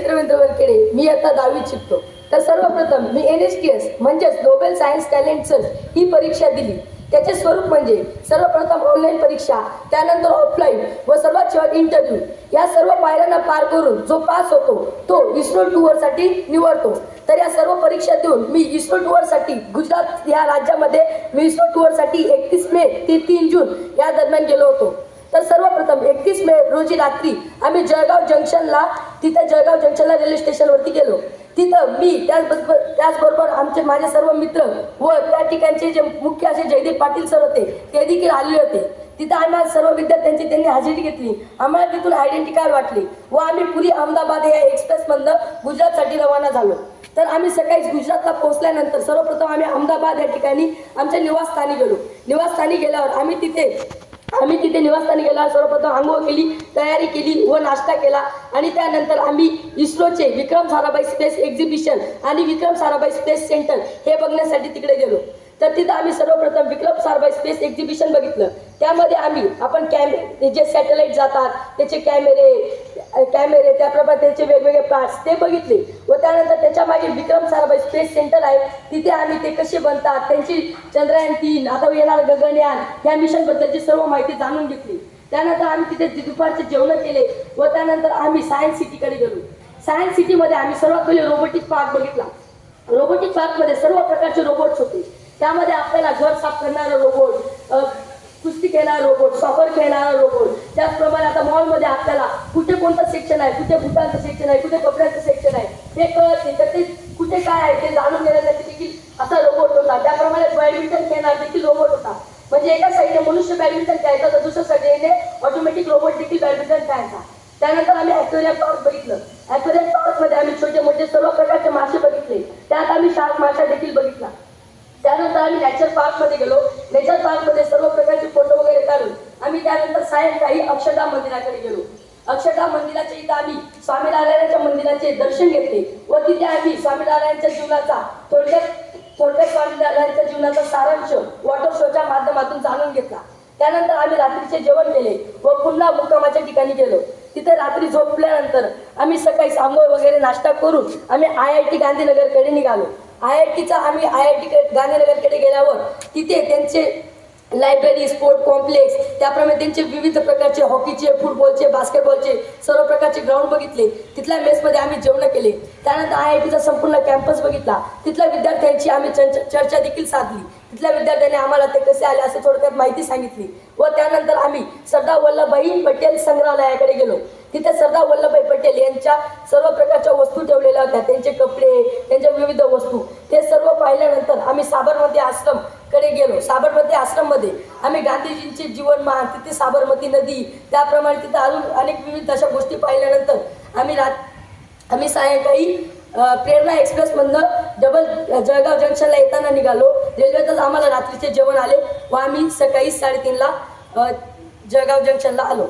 रवींद्र वरखेडे मी आता दहावीत शिकतो. तर सर्वप्रथम मी एन एस टी एस म्हणजेच नोबेल सायन्स टॅलेंट सर्च ही परीक्षा दिली. त्याचे स्वरूप म्हणजे सर्वप्रथम ऑनलाईन परीक्षा त्यानंतर ऑफलाईन व सर्वात शेवट इंटरव्ह्यू. या सर्व पायऱ्यांना पार करून जो पास होतो तो इस्रो टूवरसाठी निवडतो. तर या सर्व परीक्षा देऊन मी इस्रो टूवरसाठी गुजरात या राज्यामध्ये मी इस्रो टूवरसाठी एकतीस मे ते तीन जून या दरम्यान गेलो होतो. तर सर्वप्रथम एकतीस मे रोजी रात्री आम्ही जळगाव जंक्शनला तिथे जळगाव जंक्शनला रेल्वे स्टेशनवरती गेलो. तिथं मी त्याचबरोबर त्याचबरोबर आमचे माझे सर्व मित्र व त्या ठिकाणचे जे मुख्य असे जयदीप पाटील सर होते ते देखील आलेले होते. तिथं आम्ही आज सर्व विद्यार्थ्यांची त्यांनी हजेरी घेतली. आम्हाला तिथून आयडेंटी कार्ड वाटली व आम्ही पुरी अहमदाबाद या एक्सप्रेसमधनं गुजरातसाठी रवाना झालो. तर आम्ही सकाळी गुजरातला पोहोचल्यानंतर सर्वप्रथम आम्ही अहमदाबाद या ठिकाणी आमच्या निवासस्थानी गेलो. निवासस्थानी गेल्यावर आम्ही तिथे आम्ही तिथे निवासस्थानी गेला सर्वप्रथम आंघोळ केली तयारी केली व नाश्ता केला. आणि त्यानंतर आम्ही इस्रोचे विक्रम साराभाई स्पेस एक्झिबिशन आणि विक्रम साराभाई स्पेस सेंटर हे बघण्यासाठी तिकडे गेलो. तर तिथं आम्ही सर्वप्रथम विक्रम साराभाई स्पेस एक्झिबिशन बघितलं. त्यामध्ये आम्ही आपण कॅमे जे सॅटेलाईट जातात त्याचे कॅमेरे कॅमेरे त्याप्रमाणे त्याचे वेगवेगळे पार्ट्स ते बघितले. व त्यानंतर त्याच्यामागे विक्रम साराभाई स्पेस सेंटर आहे. तिथे आम्ही ते कसे बनतात त्यांची चंद्रयान तीन आता येणार गगनयान या मिशनबद्दलची सर्व माहिती जाणून घेतली. त्यानंतर आम्ही तिथे दुपारचे जेवण केले. व त्यानंतर आम्ही सायन्स सिटीकडे गेलो. सायन्स सिटीमध्ये आम्ही सर्वात पहिले रोबोटिक पार्क बघितला. रोबोटिक पार्कमध्ये सर्व प्रकारचे रोबोट्स होते. त्यामध्ये आपल्याला घर साफ करणारा रोबोट कुस्ती खेळणारा रोबोट सॉकर खेळणारा रोबोट त्याचप्रमाणे आता मॉलमध्ये आपल्याला कुठे कोणतं सेक्शन आहे कुठे बुटांचं सेक्शन आहे कुठे कपड्यांचं सेक्शन आहे हे कळत नाही. तर ते कुठे काय आहे ते जाणून घेण्यासाठी देखील असा रोबोट होता. त्याप्रमाणे बॅडमिंटन खेळणार देखील रोबोट होता. म्हणजे एका साईडने मनुष्य बॅडमिंटन खेळायचा तर दुसऱ्या साईडने ऑटोमॅटिक रोबोट देखील बॅडमिंटन खेळायचा. त्यानंतर आम्ही ॲक्वेरियम पार्क बघितलं. ॲक्वेरियम पार्कमध्ये आम्ही छोटे मोठे सर्व प्रकारचे मासे बघितले. त्यात आम्ही शार्क मासा देखील बघितला. त्यानंतर आम्ही नॅचर पार्कमध्ये गेलो. नेचर पार्कमध्ये सर्व प्रकारचे फोटो वगैरे काढून आम्ही त्यानंतर सायंकाळी अक्षरधाम मंदिराकडे गेलो. अक्षरधाम मंदिराच्या इथं आम्ही स्वामीनारायणाच्या मंदिराचे दर्शन घेतले व तिथे आम्ही स्वामीनारायणच्या जीवनाचा थोडक्यात थोडक्यात स्वामीनारायणच्या जीवनाचा सारांश वॉटर शोच्या माध्यमातून जाणून घेतला. त्यानंतर आम्ही रात्रीचे जेवण केले व पुन्हा मुक्कामाच्या ठिकाणी गेलो. तिथे रात्री झोपल्यानंतर आम्ही सकाळी सांगोळ वगैरे नाश्ता करून आम्ही आय आय टी गांधीनगरकडे निघालो. आय आय टीचा आम्ही आय आय टी गांधीनगरकडे गेल्यावर तिथे त्यांचे लायब्ररी स्पोर्ट कॉम्प्लेक्स त्याप्रमाणे त्यांचे विविध प्रकारचे हॉकीचे फुटबॉलचे बास्केटबॉलचे सर्व प्रकारचे ग्राउंड बघितले. तिथल्या मेसमध्ये आम्ही जेवण केले. त्यानंतर आय आय टीचा संपूर्ण कॅम्पस बघितला. तिथल्या विद्यार्थ्यांची आम्ही चर्चा चर्चा देखील साधली. तिथल्या विद्यार्थ्यांनी आम्हाला ते कसे आले असं थोडक्यात माहिती सांगितली व त्यानंतर आम्ही सरदार वल्लभभाई पटेल संग्रहालयाकडे गेलो. तिथे सरदार वल्लभभाई पटेल यांच्या सर्व प्रकारच्या वस्तू ठेवलेल्या होत्या. त्यांचे कपडे त्यांच्या विविध वस्तू ते सर्व पाहिल्यानंतर आम्ही आश्रमकडे आश्रमकडे गेलो. साबरमती आश्रममध्ये आम्ही गांधीजींचे जीवनमान तिथे साबरमती नदी त्याप्रमाणे तिथे अजून अनेक विविध अशा गोष्टी पाहिल्यानंतर आम्ही रात आम्ही सायंकाळी प्रेरणा एक्सप्रेसमधनं डबल जळगाव जंक्शनला येताना निघालो. रेल्वेतच आम्हाला रात्रीचे जेवण आले व आम्ही सकाळी साडेतीनला जळगाव जंक्शनला आलो.